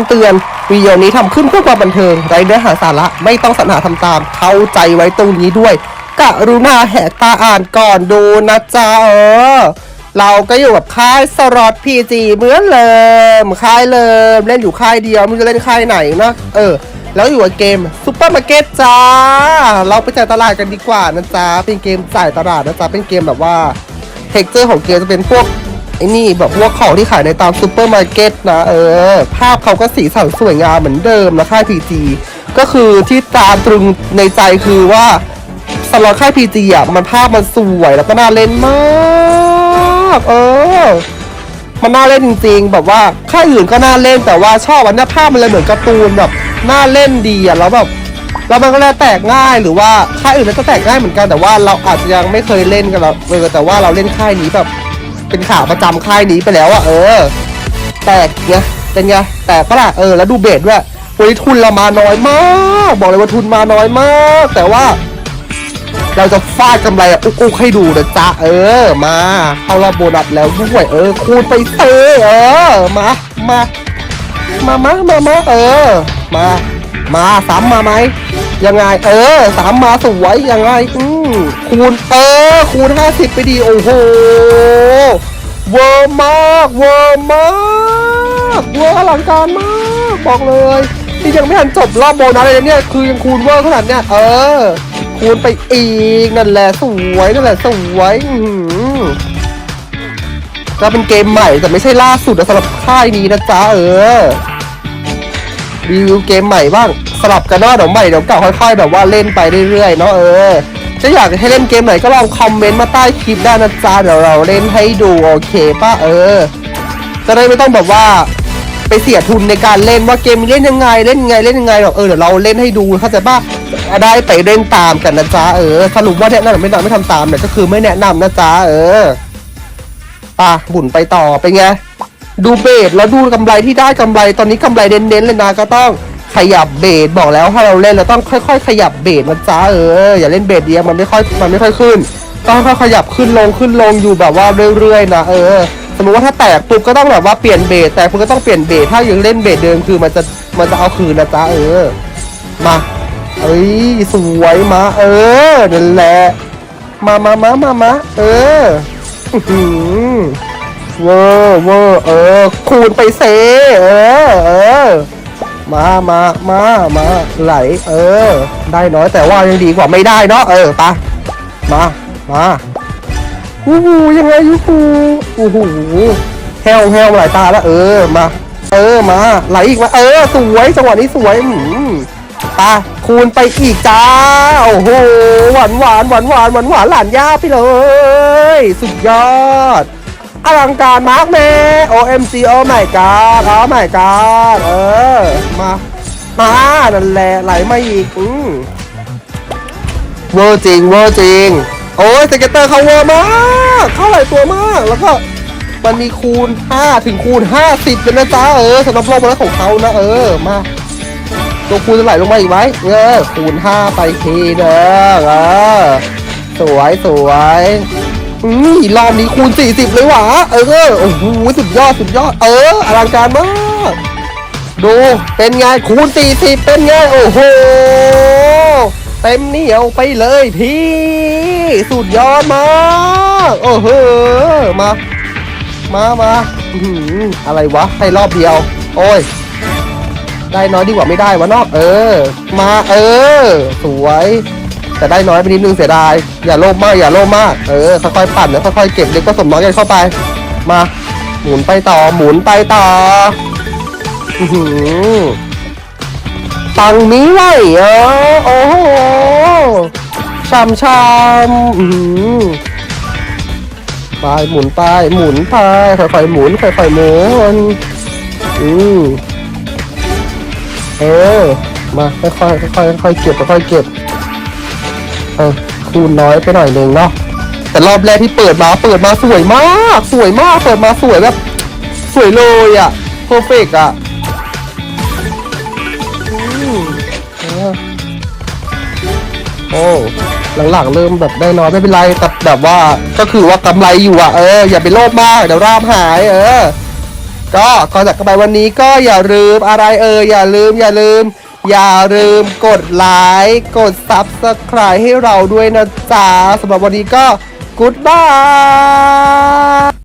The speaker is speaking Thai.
ำเตือนวิดีโอนี้ทำขึ้นเพื่อความบันเทิงไร้เนื้อหาสาระไม่ต้องสรรหาทำตาม เข้าใจไว้ตรงนี้ด้วยกะรุณาแหกตาอ่านก่อนดูนะจ๊ะเออ เราก็อยู่กับค่ายสรอตพีจีเหมือนเดิมค่ายเดิมเล่นอยู่ค่ายเดียวไมันจะเล่นค่ายไหนนะเออ แล้วอยู่กับเกมซุปเปอร์มาร์เก็ตจ้า เราไปจ่ายตลาดกันดีกว่านะจ๊ะเป็นเกมจ่ายตลาดนะจ๊ะเป็นเกมแบบว่าเทคเจอร์ของเกมจะเป็นพวก ไอ้นี่แบบพวกของที่ขายในตามซูเปอร์มาร์เก็ตนะเออ ภาพเขาก็สีสันสวยงามเหมือนเดิมนะค่ายพีจีก็คือที่ตาตรึงในใจคือว่าสล็อตค่ายพีจีอะมันภาพมันสวยแล้วก็น่าเล่นมากเออมันน่าเล่นจริงๆ แบบว่าค่ายอื่นก็น่าเล่นแต่ว่าชอบอันนี้ภาพมันเลยเหมือนการ์ตูนแบบน่าเล่นดีอะแล้วแบบแล้วมันก็แล้วแตกง่ายหรือว่าค่ายอื่นมันก็แตกง่ายเหมือนกันแต่ว่าเราอาจจะยังไม่เคยเล่นกันเราเออแต่ว่าเราเล่นค่ายนี้แบบ เป็นขาประจำค่ายนี้ไปแล้วอะเออ แตกไงเป็นไงแตกปะล่ะเออแล้วดูเบสด้วยวันนี้ทุนเรามาน้อยมาก บอกเลยว่าทุนมาน้อยมาก แต่ว่า เราจะฟาดกำไรอะอุกให้ดูนะจ๊ะเออมาเข้ารอบโบนัสแล้วด้วยเออคูณไปเตเออมามามามามามาเออ มา มาสามมาไหม ยังไง เออสามมาสวยยังไง อืมคูณเออคูณห้าสิบไปดีโอ้โหเวอร์มากเวอร์มากเวอร์อลังการมากบอกเลยที่ยังไม่ทันจบรอบโบนัสเลยเนี่ยคือยังคูณเวอร์ขนาดเนี้ยเออ คูณไปอีกนั่นแหละสวยนั่นแหละสวยอือหือก็เป็นเกมใหม่แต่ไม่ใช่ล่าสุดนะสำหรับค่ายนี้นะจ๊ะเออ รีวิวเกมใหม่บ้างสลับกันเนาะเดี๋ยวใหม่เดี๋ยวเก่าค่อยๆแบบว่าเล่นไปเรื่อยๆเนาะเออจะอยากให้เล่นเกมไหนก็ลองคอมเมนต์มาใต้คลิปได้นะจ๊ะเดี๋ยวเราเล่นให้ดูโอเคป่ะเออ จะได้ไม่ต้องแบบว่าไปเสียทุนในการเล่นว่าเกมเล่นยังไงเล่นยังไงเล่นยังไงหรอกเออเดี๋ยวเราเล่นให้ดูเข้าใจป่ะได้ไปเล่นตามกันนะจ๊ะเออสรุปว่าแนะนำไม่นะนำไม่ทำตามเนี่ยก็คือไม่แนะนำนะจ๊ะเออป่ะบุญไปต่อเป็นไง ดูเบสแล้วดูกำไรที่ได้กำไรตอนนี้กำไรเน้นๆเลยนะก็ต้องขยับเบสบอกแล้วถ้าเราเล่นเราต้องค่อย ๆ ขยับเบสนะจ๊ะเอออย่าเล่นเบสเดียวมันไม่ค่อยมันไม่ค่อยขึ้นต้องค่อยๆขยับขึ้นลงขึ้นลงอยู่แบบว่าเรื่อยๆนะเออสมมติว่าถ้าแตกปุ๊บก็ต้องแบบว่าเปลี่ยนเบสแต่คุณก็ต้องเปลี่ยนเบสถ้ายังเล่นเบสเดิมคือมันจะมันจะเอาคืนนะจ๊ะเออมาเอ้ยสวยมา เออนั่นแหละมามามามามาเออ เวอร์เวอร์เออ คูณไปเซเออเออมามามามาไหล เออ ได้น้อยแต่ว่ายังดีกว่าไม่ได้เนาะเออปะมามาอู้หูยังไงยูหูอู้หูแฮวแฮวหลายตาแล้วเออมา เออมาไหลอีกมาเออสวยจังหวะนี้สวยหืมตาคูณไปอีกจ้าโอ้โหหวานหวานหวานหวานหวานหวานหลานย่าไปเลย สุดยอด อลังการมากแม่ OMG โอ้ my god โอ้ my god เออ มา มานั่นแหละไหลมาอีก อืมเวอร์จริงเวอร์จริง โอ้ยสเก็ตเตอร์เขาเวอร์มาก เข้าหลายตัวมาก แล้วก็มันมีคูณ 5 ถึงคูณ 50เป็นนะจ๊ะเออสำหรับโลกมาแล้วของเขานะ เออ มาตัวคูณจะไหลลงมาอีกไหมเออคูณ 5 ไปทีเด้อเออสวยสวย อืมรอบนี้คูณ 40 เลยหวะเออ โอ้โห สุดยอด สุดยอด เออ อลังการมาก ดู เป็นไง คูณ 40 เป็นไง โอ้โห เต็มเหนียวไปเลยพี่ สุดยอดมาก โอ้โห มา มามาอื้อหืออะไรวะ ให้รอบเดียว โอ้ย ได้น้อยดีกว่าไม่ได้วะเนาะเออ มา เออ สวย แต่ได้น้อยไปนิดนึงเสียดาย อย่าโลภมากอย่าโลภมาก เออค่อยๆปั่นแล้วค่อยๆเก็บเล็กผสมน้อยกันเข้าไป มา หมุนไปต่อหมุนไปต่ออื้อหือตังนี้ไหวเออโอ้โหชามชามอื้อหือไปหมุนไปหมุนไปค่อยๆหมุนค่อยๆหมุนอืมเออมาค่อยๆค่อยๆค่อยๆเก็บค่อยๆเก็บ เออคูณน้อยไปหน่อยนึงเนาะแต่รอบแรกที่เปิดมาเปิดมาสวยมาก สวยมากเปิดมาสวยแบบ สวยเลยอะ่ะเพอร์เฟกอะโอ้หลังๆเริ่มแบบได้น้อยไม่เป็นไรแต่แบบว่าก็คือว่ากำไรอยู่อะเอออย่าไปโลภมากเดี๋ยวรามหาย เออ ก็ก่อนจากกันไปวันนี้ก็อย่าลืมอะไรเอ่ยอย่าลืมอย่าลืม อย่าลืมกดไลค์กด Subscribe ให้เราด้วยนะจ๊ะสำหรับวันนี้ก็ Goodbye